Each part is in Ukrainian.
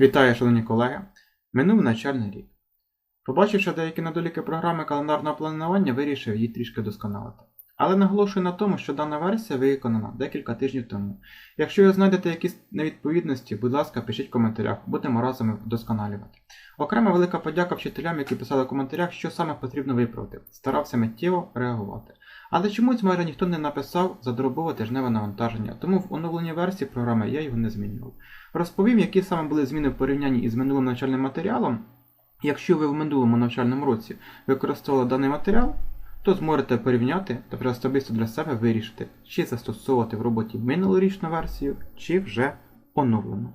Вітаю, шановні колеги! Минув навчальний рік. Побачивши деякі недоліки програми календарного планування, вирішив її трішки досконалити. Але наголошую на тому, що дана версія виконана декілька тижнів тому. Якщо ви знайдете якісь невідповідності, будь ласка, пишіть в коментарях, будемо разом вдосконалювати. Окрема велика подяка вчителям, які писали в коментарях, що саме потрібно виправити. Старався миттєво реагувати. Але чомусь майже ніхто не написав задробове тижневе навантаження, тому в оновленій версії програми я його не змінював. Розповім, які саме були зміни в порівнянні із минулим навчальним матеріалом. Якщо ви в минулому навчальному році використовували даний матеріал, то зможете порівняти та вже особисто для себе вирішити, чи застосовувати в роботі минулорічну версію, чи вже оновлену.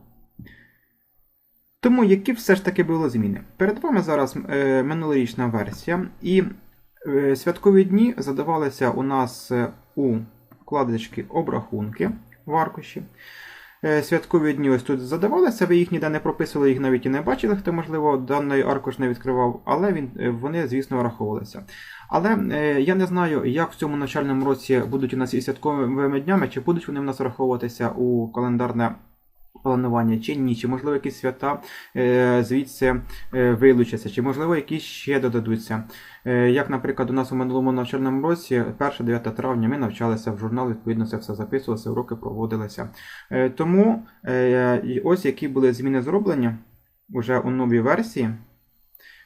Тому які все ж таки були зміни? Перед вами зараз е, минулорічна версія, і е, святкові дні задавалися у нас е, у вкладочки обрахунки в аркуші. Е, Святкові дні ось тут задавалися, ви їх ніде не прописували, їх навіть і не бачили, хто, можливо, даний аркуш не відкривав, але він, е, вони, звісно, враховувалися. Але е, я не знаю, як в цьому навчальному році будуть у нас і святковими днями, чи будуть вони в нас враховуватися у календарне планування, чи ні, чи можливо якісь свята е, звідси е, вилучаться, чи можливо якісь ще додадуться. Е, Як, наприклад, у нас у минулому навчальному році, 1-9 травня, ми навчалися в журнал, відповідно, це все записувалося, уроки проводилися. Тому ось які були зміни зроблені вже у новій версії.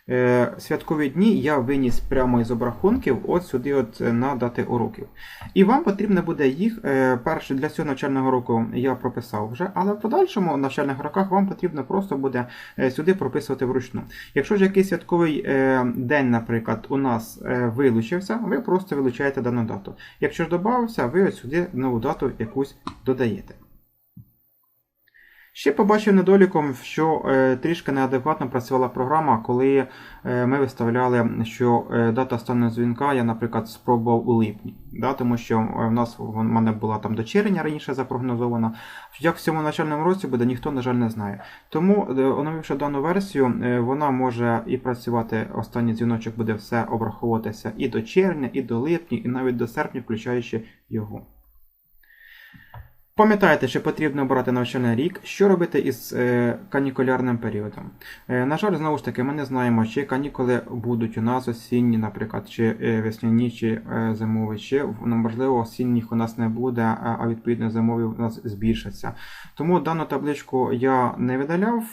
Е, Святкові дні я виніс прямо із обрахунків от сюди от е, на дати уроків. І вам потрібно буде їх, е, перше для цього навчального року я прописав вже, але в подальшому навчальних роках вам потрібно просто буде сюди прописувати вручну. Якщо ж якийсь святковий день, наприклад, у нас вилучився, ви просто вилучаєте дану дату. Якщо ж додався, ви ось сюди нову дату якусь додаєте. Ще побачив недоліком, що е, трішки неадекватно працювала програма, коли е, ми виставляли, що е, дата останнього дзвінка я, наприклад, спробував у липні. Да, тому що в нас в мене була там до червня раніше запрогнозована. Як в цьому навчальному році буде, ніхто, на жаль, не знає. Тому, оновивши дану версію, вона може і працювати, останній дзвіночок буде все обраховуватися і до червня, і до липня, і навіть до серпня, включаючи його. Пам'ятайте, що потрібно обрати навчальний рік, що робити із е, канікулярним періодом. Е, на жаль, знову ж таки, ми не знаємо, чи канікули будуть у нас осінні, наприклад, чи е, весняні, чи зимові, чи ну, можливо осінніх у нас не буде, а, відповідно зимові у нас збільшаться. Тому дану табличку я не видаляв.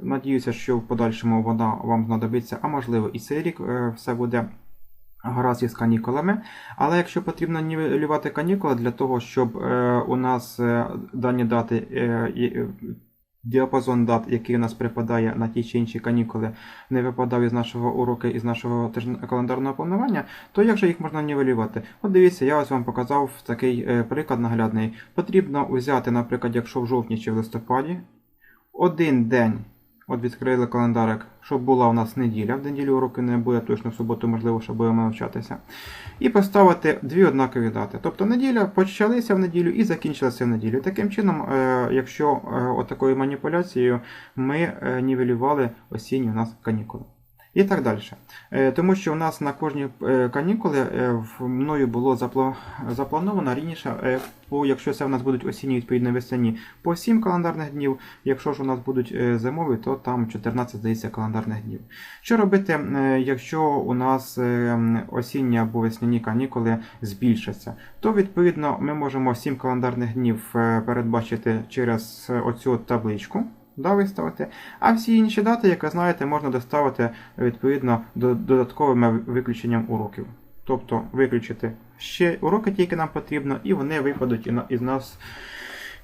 Надіюся, що в подальшому вона вам знадобиться, а можливо і цей рік все буде. Гаразд із канікулами, але якщо потрібно нівелювати канікули для того, щоб е, у нас е, дані дати, е, діапазон дат, який у нас припадає на ті чи інші канікули, не випадав із нашого уроку, із нашого календарного планування, то як же їх можна нівелювати? От дивіться, я ось вам показав такий приклад наглядний. Потрібно взяти, наприклад, якщо в жовтні чи в листопаді, один день. От відкрили календарик, щоб була у нас неділя. В неділю уроки не буде, точно в суботу, можливо, що будемо навчатися. І поставити дві однакові дати. Тобто неділя почалися в неділю і закінчилася в неділю. Таким чином, е, якщо е, отакою маніпуляцією ми е, нівелювали осінні у нас канікули. І так далі. Е, Тому що у нас на кожні е, канікули е, мною було заплановано раніше, якщо це в нас будуть осінні, відповідно весняні, по 7 календарних днів. Якщо ж у нас будуть зимові, то там 14, здається, календарних днів. Що робити, якщо у нас осінні або весняні канікули збільшаться? То відповідно ми можемо 7 календарних днів передбачити через оцю табличку. Да, виставити. А всі інші дати, як ви знаєте, можна доставити відповідно до додатковим виключенням уроків. Тобто виключити ще уроки, тільки нам потрібно, і вони випадуть із нас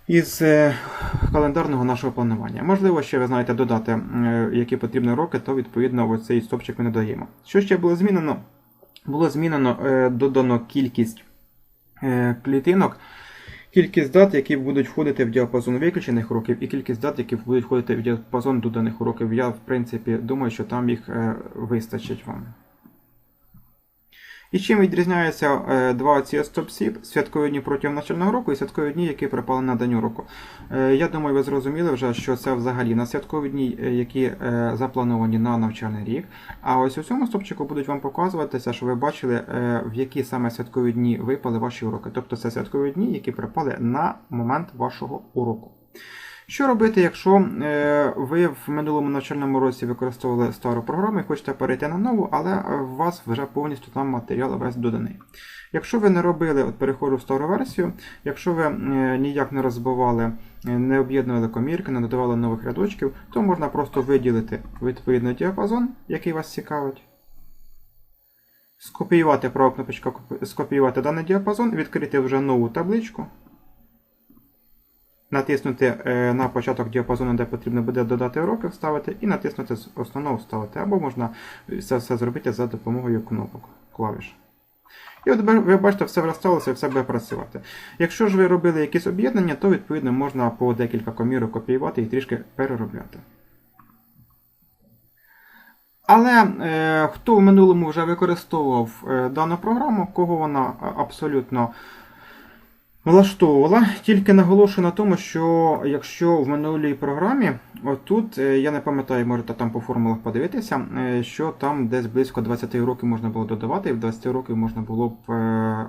із е, календарного нашого планування. Можливо, ще ви знаєте додати, е, які потрібні уроки, то відповідно цей стопчик ми не даємо. Що ще було змінено? Було змінено е, додано кількість клітинок. Кількість дат, які будуть входити в діапазон виключених уроків, і кількість дат, які будуть входити в діапазон доданих уроків. Я, в принципі, думаю, що там їх е, вистачить вам. І чим відрізняються е, два ці стопсі святкові дні протягом навчального року і святкові дні, які припали на день уроку. Е, я думаю, ви зрозуміли вже, що це взагалі на святкові дні, е, які заплановані на навчальний рік. А ось у цьому стопчику будуть вам показуватися, що ви бачили, в які саме святкові дні випали ваші уроки. Тобто це святкові дні, які припали на момент вашого уроку. Що робити, якщо е, ви в минулому навчальному році використовували стару програму і хочете перейти на нову, але е, у вас вже повністю там матеріал весь доданий. Якщо ви не робили от переходу в стару версію, якщо ви е, ніяк не розбивали, не об'єднували комірки, не додавали нових рядочків, то можна просто виділити відповідний діапазон, який вас цікавить. Скопіювати права кнопочка скопіювати даний діапазон, відкрити вже нову табличку. Натиснути е, на початок діапазону, де потрібно буде додати уроки, вставити, і натиснути з основного вставити. Або можна це все зробити за допомогою кнопок клавіш. І от ви бачите, все розсталося і все буде працювати. Якщо ж ви робили якісь об'єднання, то відповідно можна по декілька комірок копіювати і трішки переробляти. Але е, хто в минулому вже використовував е, дану програму, кого вона а, абсолютно влаштовувала, тільки наголошую на тому, що якщо в минулій програмі, отут, е, я не пам'ятаю, можете там по формулах подивитися, е, що там десь близько 20 років можна було додавати, і в 20 років можна було б е,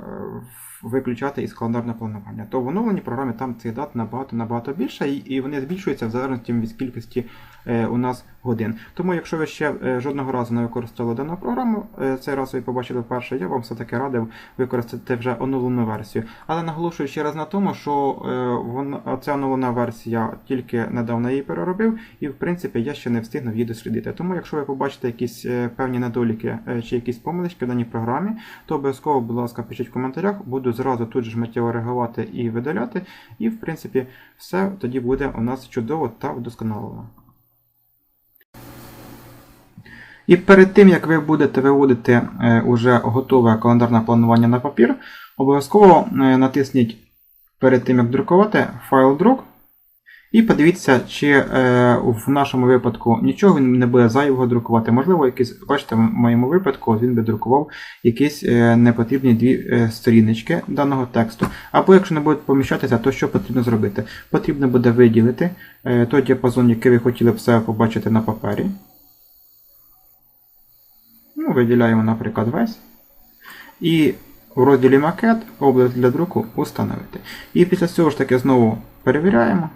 виключати із календарного планування. То в оновленій програмі там цих дат набагато набагато більше, і, вони збільшуються в залежності від кількості у нас годин. Тому, якщо ви ще жодного разу не використовували дану програму, цей раз ви побачили вперше, я вам все-таки радив використати вже оновлену версію. Але наголошую ще раз на тому, що е, вона, ця оновлена версія тільки недавно її переробив, і в принципі я ще не встигнув її дослідити. Тому, якщо ви побачите якісь е, певні недоліки е, чи якісь помилочки в даній програмі, то обов'язково, будь ласка, пишіть в коментарях, буду зразу тут ж миттєво реагувати і видаляти. І в принципі все тоді буде у нас чудово та вдосконалено. І перед тим, як ви будете виводити е, уже готове календарне планування на папір, обов'язково е, натисніть перед тим, як друкувати файл друк. І подивіться, чи е, в нашому випадку нічого він не буде зайвого друкувати. Можливо, якийсь, бачите, в моєму випадку він би друкував якісь непотрібні дві сторіночки даного тексту. Або якщо не будуть поміщатися, то що потрібно зробити? Потрібно буде виділити той діапазон, який ви хотіли б себе побачити на папері. Ну, виділяємо, наприклад, весь. І в розділі макет область для друку установити. І після цього ж таки знову перевіряємо.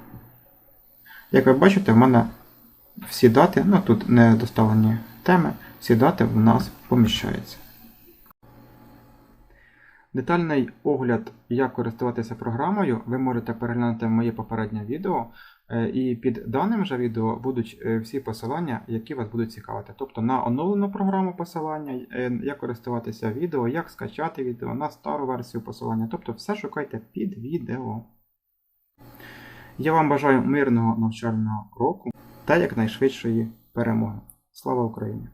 Як ви бачите, в мене всі дати, ну тут не доставлені теми, всі дати в нас поміщаються. Детальний огляд, як користуватися програмою, ви можете переглянути в моє попереднє відео. Е, І під даним же відео будуть е, всі посилання, які вас будуть цікавити. Тобто на оновлену програму посилання, е, як користуватися відео, як скачати відео, на стару версію посилання. Тобто все шукайте під відео. Я вам бажаю мирного навчального року та якнайшвидшої перемоги. Слава Україні!